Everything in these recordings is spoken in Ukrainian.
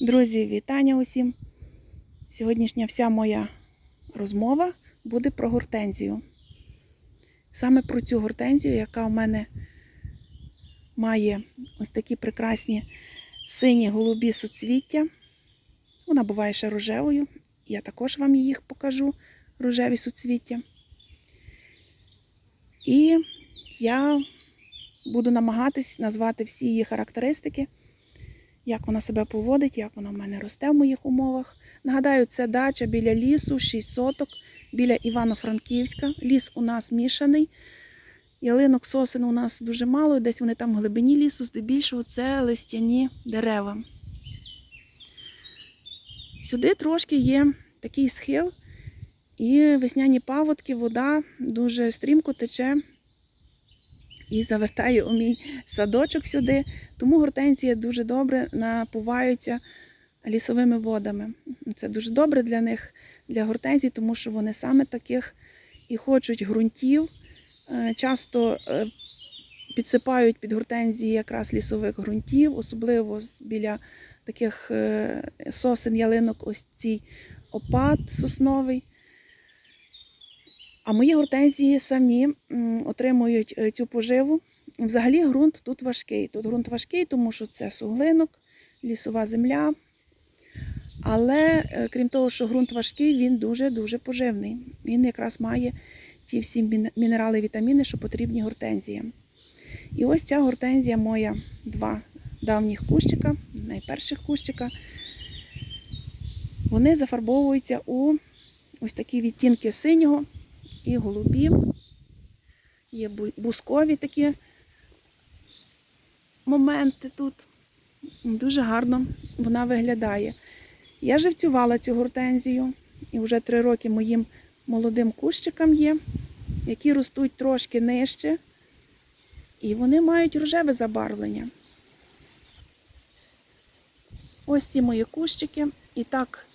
Друзі, вітання усім! Сьогоднішня вся моя розмова буде про гортензію. Саме про цю гортензію, яка у мене має ось такі прекрасні сині голубі суцвіття. Вона буває ще рожевою. Я також вам їх покажу, рожеві суцвіття. І я буду намагатись назвати всі її характеристики як вона себе поводить, як вона в мене росте в моїх умовах. Нагадаю, це дача біля лісу, 6 соток, біля Івано-Франківська. Ліс у нас мішаний. Ялинок сосен у нас дуже мало, десь вони там в глибині лісу, здебільшого це листяні дерева. Сюди трошки є такий схил, і весняні паводки, вода дуже стрімко тече і завертає у мій садочок сюди. Тому гортензії дуже добре напуваються лісовими водами. Це дуже добре для них, для гортензій, тому що вони саме таких і хочуть ґрунтів. Е, Часто е, підсипають під гортензії якраз лісових ґрунтів, особливо біля таких е, сосен, ялинок, ось цей опад сосновий. А мої гортензії самі отримують е, цю поживу. Взагалі ґрунт тут важкий. Тут ґрунт важкий, тому що це суглинок, лісова земля. Але е, крім того, що ґрунт важкий, він дуже-дуже поживний. Він якраз має ті всі мін- мінерали, вітаміни, що потрібні гортензіям. І ось ця гортензія моя, два давніх кущика, найперших кущика. Вони зафарбовуються у ось такі відтінки синього і голубі. Є бускові такі моменти тут. Дуже гарно вона виглядає. Я живцювала цю гортензію, і вже три роки моїм молодим кущикам є, які ростуть трошки нижче, і вони мають рожеве забарвлення. Ось ці мої кущики. І так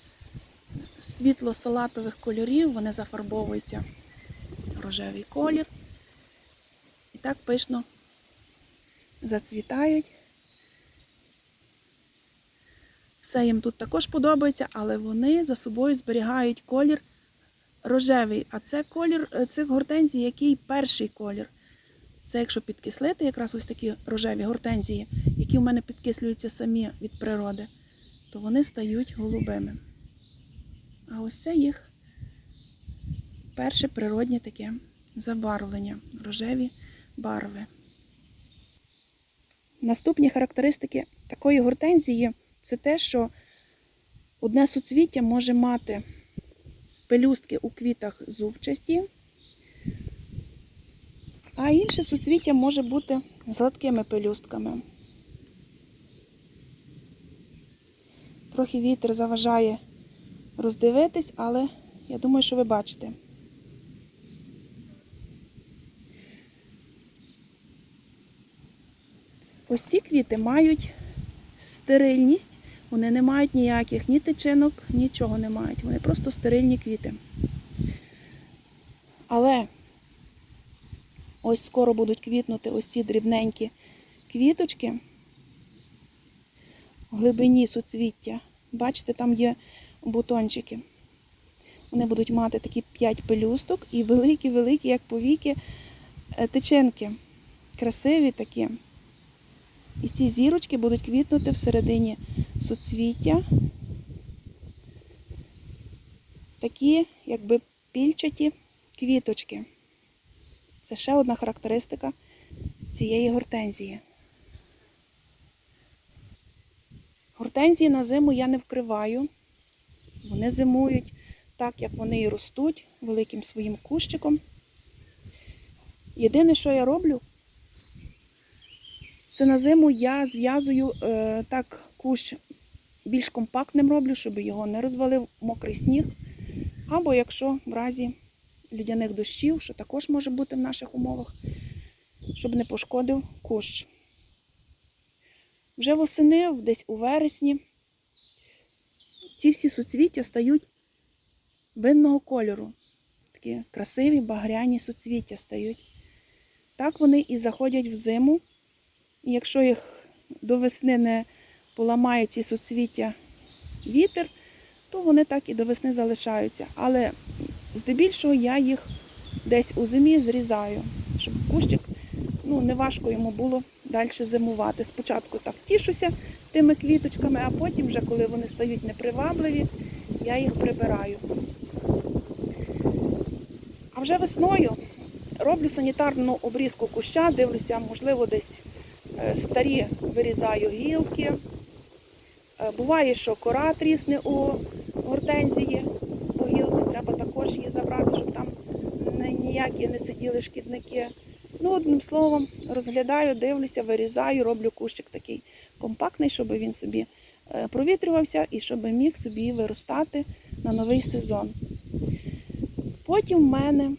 світло-салатових кольорів вони зафарбовуються рожевий колір. І так пишно зацвітають. Все їм тут також подобається, але вони за собою зберігають колір рожевий. А це колір е, цих гортензій, який перший колір. Це якщо підкислити, якраз ось такі рожеві гортензії, які в мене підкислюються самі від природи, то вони стають голубими. А ось це їх перше природнє таке забарвлення, рожеві барви. Наступні характеристики такої гортензії це те, що одне суцвіття може мати пелюстки у квітах зубчасті, а інше суцвіття може бути з гладкими пелюстками. Трохи вітер заважає роздивитись, але я думаю, що ви бачите. Ось ці квіти мають стерильність, вони не мають ніяких ні тичинок, нічого не мають. Вони просто стерильні квіти. Але ось скоро будуть квітнути ось ці дрібненькі квіточки в глибині суцвіття. Бачите, там є бутончики. Вони будуть мати такі 5 пелюсток і великі-великі, як повіки, е, тичинки. Красиві такі. І ці зірочки будуть квітнути всередині суцвіття. Такі, якби пільчаті квіточки. Це ще одна характеристика цієї гортензії. Гортензії на зиму я не вкриваю. Вони зимують так, як вони і ростуть, великим своїм кущиком. Єдине, що я роблю, це на зиму я зв'язую е, так кущ більш компактним роблю, щоб його не розвалив мокрий сніг. Або якщо в разі людяних дощів, що також може бути в наших умовах, щоб не пошкодив кущ. Вже восени, десь у вересні, ці всі суцвіття стають винного кольору. Такі красиві багряні суцвіття стають. Так вони і заходять в зиму. Якщо їх до весни не поламає ці суцвіття вітер, то вони так і до весни залишаються. Але здебільшого я їх десь у зимі зрізаю, щоб кущик ну, не важко йому було далі зимувати. Спочатку так тішуся тими квіточками, а потім, вже коли вони стають непривабливі, я їх прибираю. А вже весною роблю санітарну обрізку куща, дивлюся, можливо, десь старі вирізаю гілки. Е, Буває, що кора трісне у гортензії, у гілці, треба також її забрати, щоб там ніякі не сиділи шкідники. Ну, одним словом, розглядаю, дивлюся, вирізаю, роблю кущик такий компактний, щоб він собі е, провітрювався і щоб міг собі виростати на новий сезон. Потім в мене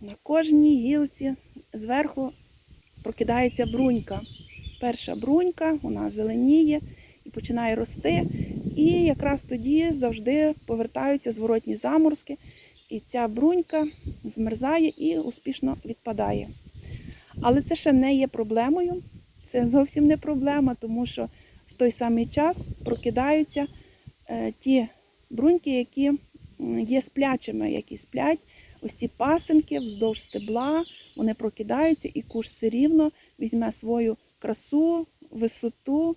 на кожній гілці зверху прокидається брунька. Перша брунька, вона зеленіє і починає рости. І якраз тоді завжди повертаються зворотні заморозки, і ця брунька змерзає і успішно відпадає. Але це ще не є проблемою. Це зовсім не проблема, тому що в той самий час прокидаються е, ті бруньки, які є сплячими, які сплять. Ось ці пасинки вздовж стебла, вони прокидаються, і куш все рівно візьме свою красу, висоту,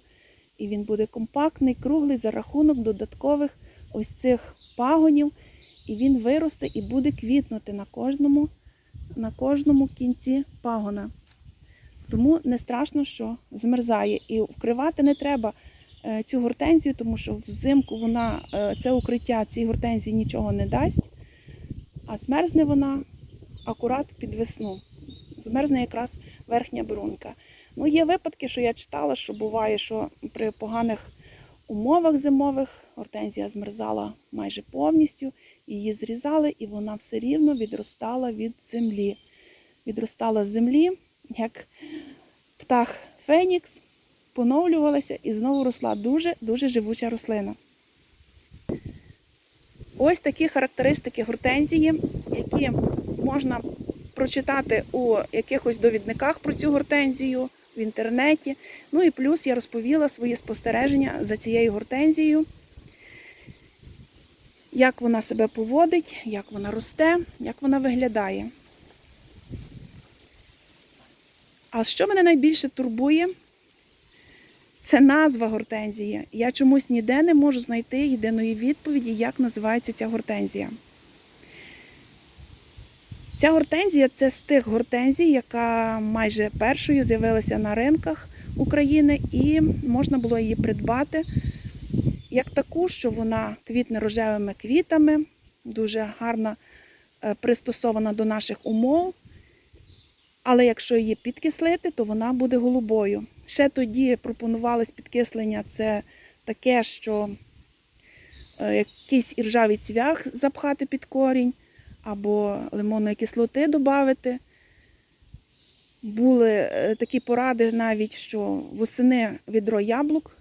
і він буде компактний, круглий за рахунок додаткових ось цих пагонів. І він виросте і буде квітнути на кожному, на кожному кінці пагона. Тому не страшно, що змерзає. І вкривати не треба е, цю гортензію, тому що взимку вона, е, це укриття цій гортензії нічого не дасть, а змерзне вона акурат під весну. Змерзне якраз верхня брунька. Ну, є випадки, що я читала, що буває, що при поганих умовах зимових гортензія змерзала майже повністю, її зрізали, і вона все рівно відростала від землі. Відростала з землі, як птах Фенікс, поновлювалася і знову росла дуже-дуже живуча рослина. Ось такі характеристики гортензії, які можна прочитати у якихось довідниках про цю гортензію в інтернеті. Ну і плюс я розповіла свої спостереження за цією гортензією, як вона себе поводить, як вона росте, як вона виглядає. А що мене найбільше турбує, це назва гортензії. Я чомусь ніде не можу знайти єдиної відповіді, як називається ця гортензія. Ця гортензія це з тих гортензій, яка майже першою з'явилася на ринках України, і можна було її придбати як таку, що вона квітне рожевими квітами, дуже гарно е, пристосована до наших умов. Але якщо її підкислити, то вона буде голубою. Ще тоді пропонувалось підкислення це таке, що е, якийсь іржавий цвях запхати під корінь, або лимонної кислоти додати. Були е, такі поради навіть, що восени відро яблук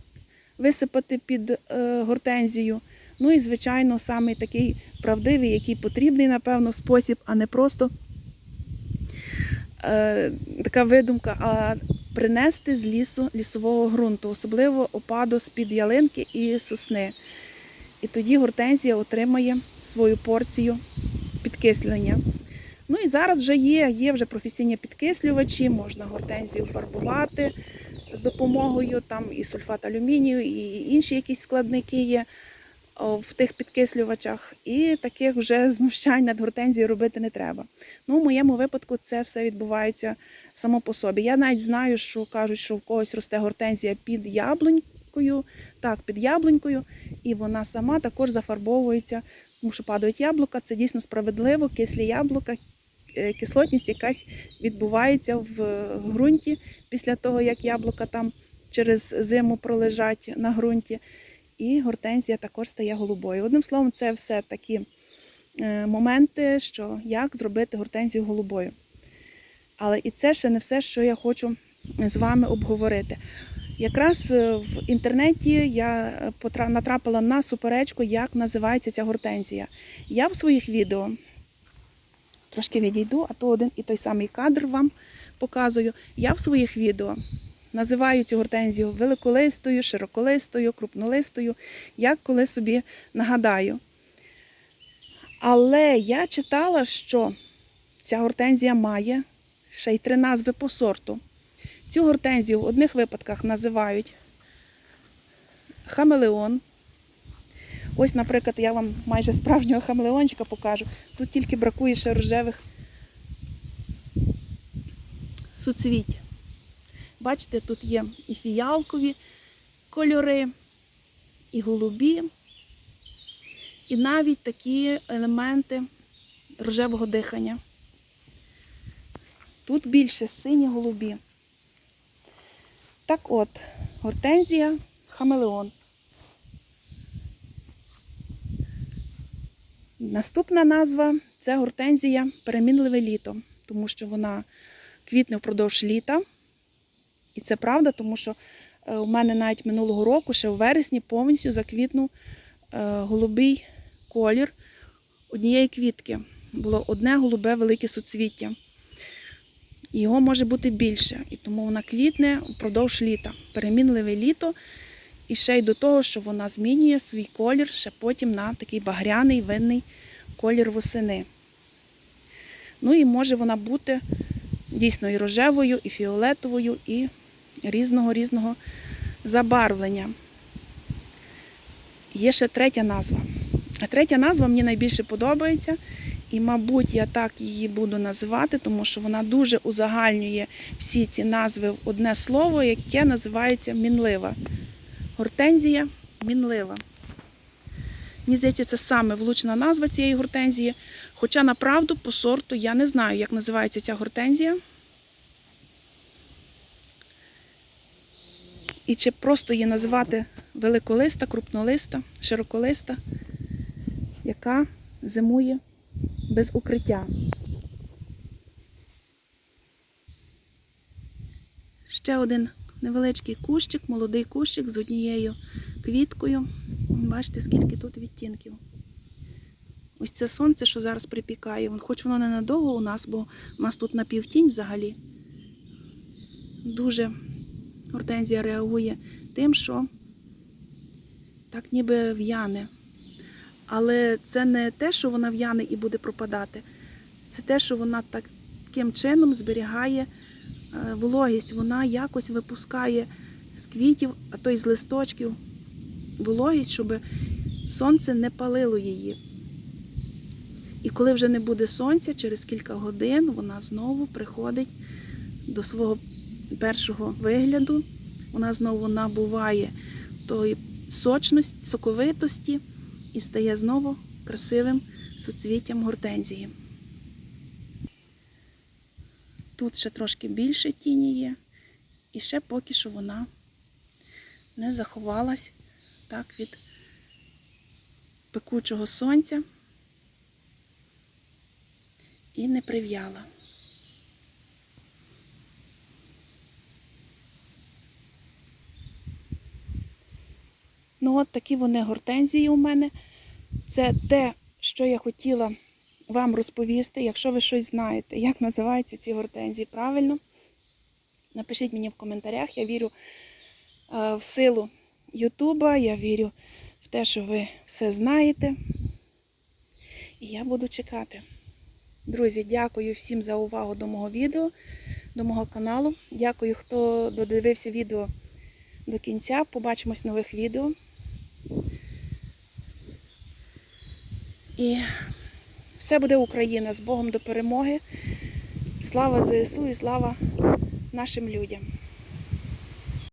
висипати під е, гортензію. Ну і, звичайно, саме такий правдивий, який потрібний, напевно, спосіб, а не просто е, така видумка, а принести з лісу лісового ґрунту, особливо опаду з-під ялинки і сосни. І тоді гортензія отримає свою порцію підкислення. Ну і зараз вже є, є вже професійні підкислювачі, можна гортензію фарбувати з допомогою там і сульфат алюмінію, і інші якісь складники є в тих підкислювачах. І таких вже знущань над гортензією робити не треба. Ну, в моєму випадку це все відбувається само по собі. Я навіть знаю, що кажуть, що в когось росте гортензія під яблунькою, так, під яблунькою, і вона сама також зафарбовується, тому що падають яблука. Це дійсно справедливо, кислі яблука, е, кислотність якась відбувається в ґрунті після того, як яблука там через зиму пролежать на ґрунті. І гортензія також стає голубою. Одним словом, це все такі е, моменти, що як зробити гортензію голубою. Але і це ще не все, що я хочу з вами обговорити. Якраз е, в інтернеті я натрапила на суперечку, як називається ця гортензія. Я в своїх відео трошки відійду, а то один і той самий кадр вам показую. Я в своїх відео називаю цю гортензію великолистою, широколистою, крупнолистою, як коли собі нагадаю. Але я читала, що ця гортензія має ще й три назви по сорту. Цю гортензію в одних випадках називають хамелеон. Ось, наприклад, я вам майже справжнього хамелеончика покажу. Тут тільки бракує ще рожевих суцвіть. Бачите, тут є і фіялкові кольори, і голубі, і навіть такі елементи рожевого дихання. Тут більше сині голубі. Так от, гортензія хамелеон. Наступна назва це гортензія перемінливе літо, тому що вона квітне впродовж літа. І це правда, тому що е, у мене навіть минулого року, ще в вересні, повністю заквітнув е, голубий колір однієї квітки. Було одне голубе велике суцвіття. Його може бути більше. І тому вона квітне впродовж літа. Перемінливе літо. І ще й до того, що вона змінює свій колір ще потім на такий багряний винний колір восени. Ну і може вона бути дійсно і рожевою, і фіолетовою, і різного різного забарвлення. Є ще третя назва. А третя назва мені найбільше подобається. І, мабуть, я так її буду називати, тому що вона дуже узагальнює всі ці назви в одне слово, яке називається мінлива. Гортензія мінлива. Мені здається, це саме влучна назва цієї гортензії. Хоча, направду, по сорту я не знаю, як називається ця гортензія. І чи просто її називати великолиста, крупнолиста, широколиста, яка зимує без укриття. Ще один невеличкий кущик, молодий кущик з однією квіткою. Бачите, скільки тут відтінків. Ось це сонце, що зараз припікає, хоч воно ненадовго у нас, бо у нас тут напівтінь взагалі. Дуже гортензія реагує тим, що так ніби в'яне. Але це не те, що вона в'яне і буде пропадати. Це те, що вона таким чином зберігає е, вологість. Вона якось випускає з квітів, а то й з листочків вологість, щоб сонце не палило її. І коли вже не буде сонця, через кілька годин вона знову приходить до свого першого вигляду. Вона знову набуває тої сочності, соковитості і стає знову красивим суцвіттям гортензії. Тут ще трошки більше тіні є, і ще поки що вона не заховалась так від пекучого сонця і не прив'яла. Ну, от такі вони гортензії у мене. Це те, що я хотіла вам розповісти. Якщо ви щось знаєте, як називаються ці гортензії правильно, напишіть мені в коментарях. Я вірю е, в силу Ютуба, я вірю в те, що ви все знаєте. І я буду чекати. Друзі, дякую всім за увагу до мого відео, до мого каналу. Дякую, хто додивився відео до кінця. Побачимось в нових відео. І все буде Україна з Богом до перемоги. Слава ЗСУ і слава нашим людям.